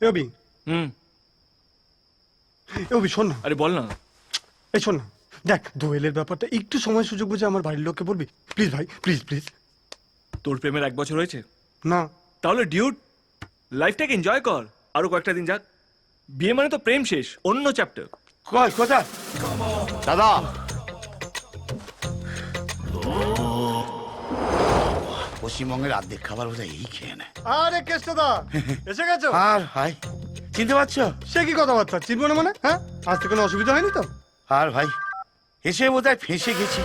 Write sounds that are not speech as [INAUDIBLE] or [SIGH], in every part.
এ হুম। এ শোন না। আরে বল না। এই শোন না। দেখ দোয়েলের ব্যাপারটা একটু সময় সুযোগ বুঝে আমার বাড়ির লোককে বলবি। প্লিজ ভাই প্লিজ প্লিজ। তোর প্রেমের এক বছর হয়েছে? না। তাহলে ডিউট লাইফটাকে এনজয় কর। আরও কয়েকটা দিন যাক। বিয়ে মানে তো প্রেম শেষ অন্য চ্যাপ্টার কোথায়? দাদা। পশ্চিমবঙ্গের অর্ধেক খাবার বোধহয় এই খেয়ে নেয়। আরে কেষ্টদা [LAUGHS] এসে গেছো? আর ভাই চিনতে পারছ? সে কি কথাবার্তা? চিনবো না মানে? হ্যাঁ? আসতে কোনো অসুবিধা হয়নি তো? আর ভাই এসে বোধহয় ফেঁসে গেছি।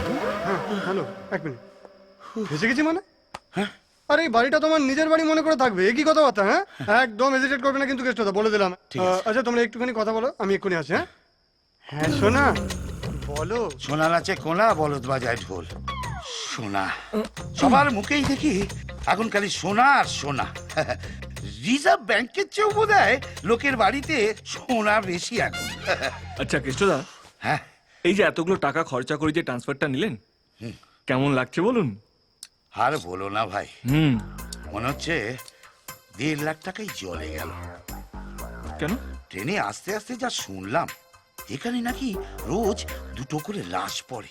হ্যাঁ হ্যালো এক মিনিট। এসে গেছি মানে? হ্যাঁ? আরে এই বাড়িটা তোমার নিজের বাড়ি মনে করে থাকবে। এ কি কথাবার্তা হ্যাঁ? একদম হেজিটেট করবে না কিন্তু কেষ্টদা বলে দিলাম। আছে। আচ্ছা তোমরা একটুখানি কথা বলো আমি এক্ষুনি আসি হ্যাঁ? হ্যাঁ শোনা বলো। সোনা নাচে কোনা বলদ বাজায় ঢোল। সোনা। সবার মুখেই দেখি এখন খালি সোনা আর সোনা। রিজার্ভ ব্যাংকের চেয়েও বোধ লোকের বাড়িতে সোনা বেশি এখন। আচ্ছা কেষ্টদা। হ্যাঁ। এই যে এতগুলো টাকা খরচা করে যে ট্রান্সফারটা নিলেন কেমন লাগছে বলুন? আর বলো না ভাই। হুম। মনে হচ্ছে দেড় লাখ টাকাই জলে গেল। কেন? ট্রেনে আস্তে আস্তে যা শুনলাম এখানে নাকি রোজ দুটো করে লাশ পড়ে।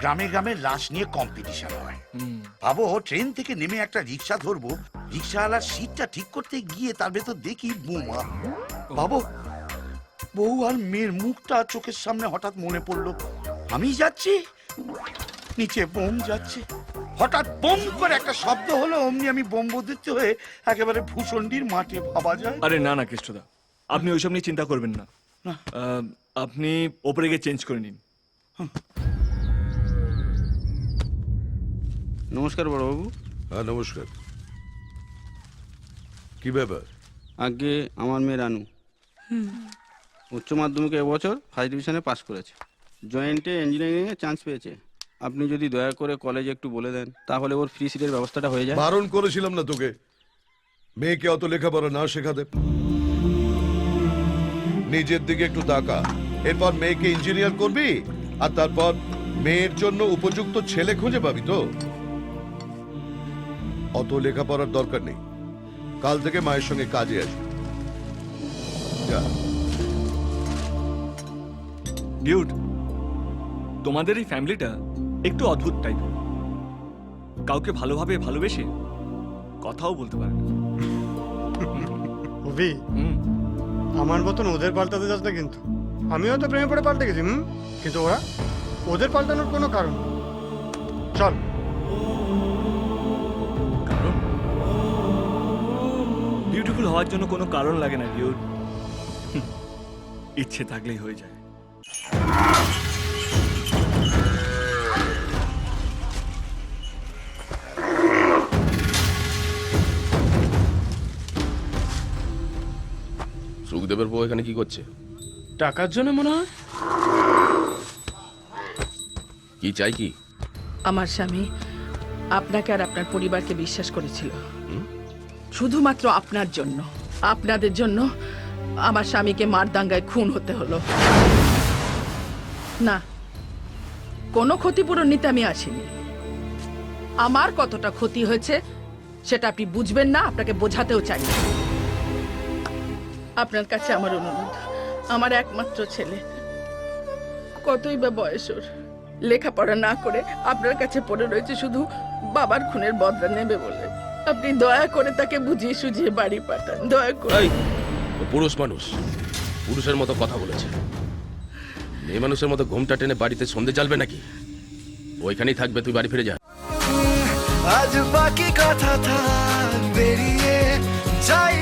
গ্রামে গ্রামে লাশ নিয়ে কম্পিটিশন হয়। হুম। ভাবো ট্রেন থেকে নেমে একটা রিক্সা ধরবো রিক্সাওয়ালার সিটটা ঠিক করতে গিয়ে তার ভেতর দেখি বোমা। ভাবো বউ আর মেয়ের মুখটা চোখের সামনে হঠাৎ মনে পড়ল। আমি যাচ্ছি নিচে বোম যাচ্ছে। হঠাৎ বোম করে একটা শব্দ হলো অমনি আমি বোমবদিত হয়ে একেবারে ভূষণ্ডির মাঠে ভাবা যায়। আরে না না কৃষ্ণদা আপনি ওইসব নিয়ে চিন্তা করবেন না। আপনি ওপরে গিয়ে চেঞ্জ করে নিন। নমস্কার বড়বাবু হ্যাঁ নমস্কার। কি ব্যাপার? আগে আমার মেয়ে রানু। উচ্চ মাধ্যমিকে এবছর ফার্স্ট ডিভিশনে পাস করেছে। জয়েন্টে ইঞ্জিনিয়ারিংয়ে চান্স পেয়েছে। আপনি যদি দয়া করে কলেজে একটু বলে দেন তাহলে ওর ফ্রি সিটের ব্যবস্থাটা হয়ে যায়। বারণ করেছিলাম না তোকে। মেয়েকে অত লেখাপড়া না শেখাতে। নিজের দিকে একটু তাকা। এরপর মেয়েকে ইঞ্জিনিয়ার করবি আর তারপর মেয়ের জন্য উপযুক্ত ছেলে খুঁজে পাবি তো। অত লেখাপড়ার দরকার নেই। কাল থেকে মায়ের সঙ্গে কাজে আসবি। যা। ডিউড তোমাদের এই ফ্যামিলিটা একটু অদ্ভুত টাইপের কাউকে ভালোভাবে ভালোবেসে কথাও বলতে পারে না। [LAUGHS] অভি হুম। আমার মতন ওদের পাল্টাতে যাস না কিন্তু। আমি হয়তো প্রেমে পড়ে পাল্টে গেছি হুম? কিন্তু ওরা ওদের পাল্টানোর কোনো কারণ চল। হওয়ার জন্য কোনো কারণ লাগে না ডিউড ইচ্ছে থাকলেই হয়ে যায়। সুখদেবের বউ এখানে কি করছে? টাকার জন্য মনে হয়। কি চাই কি? আমার স্বামী আপনাকে আর আপনার পরিবারকে বিশ্বাস করেছিল। শুধুমাত্র আপনার জন্য। আপনাদের জন্য আমার স্বামীকে মারদাঙ্গায় খুন হতে হলো। না, কোনো ক্ষতিপূরণ নিতে আমি আসিনি। আমার কতটা ক্ষতি হয়েছে সেটা আপনি বুঝবেন না, আপনাকে বোঝাতেও চাই। আপনার কাছে আমার অনুরোধ, আমার একমাত্র ছেলে। কতই বা বয়স ওর। লেখাপড়া না করে আপনার কাছে পড়ে রয়েছে, শুধু বাবার খুনের বদলা নেবে বলে। আপনি দয়া করে তাকে বুঝিয়ে সুঝিয়ে বাড়ি পাঠান দয়া করে। এই ও পুরুষ মানুষ। পুরুষের মতো কথা বলেছে। মেয়ে মানুষের মতো ঘুমটা টেনে বাড়িতে সন্ধে চালবে নাকি? ওইখানেই থাকবে তুই বাড়ি ফিরে যা। আজ বাকি কথা থাক বেরিয়ে যাই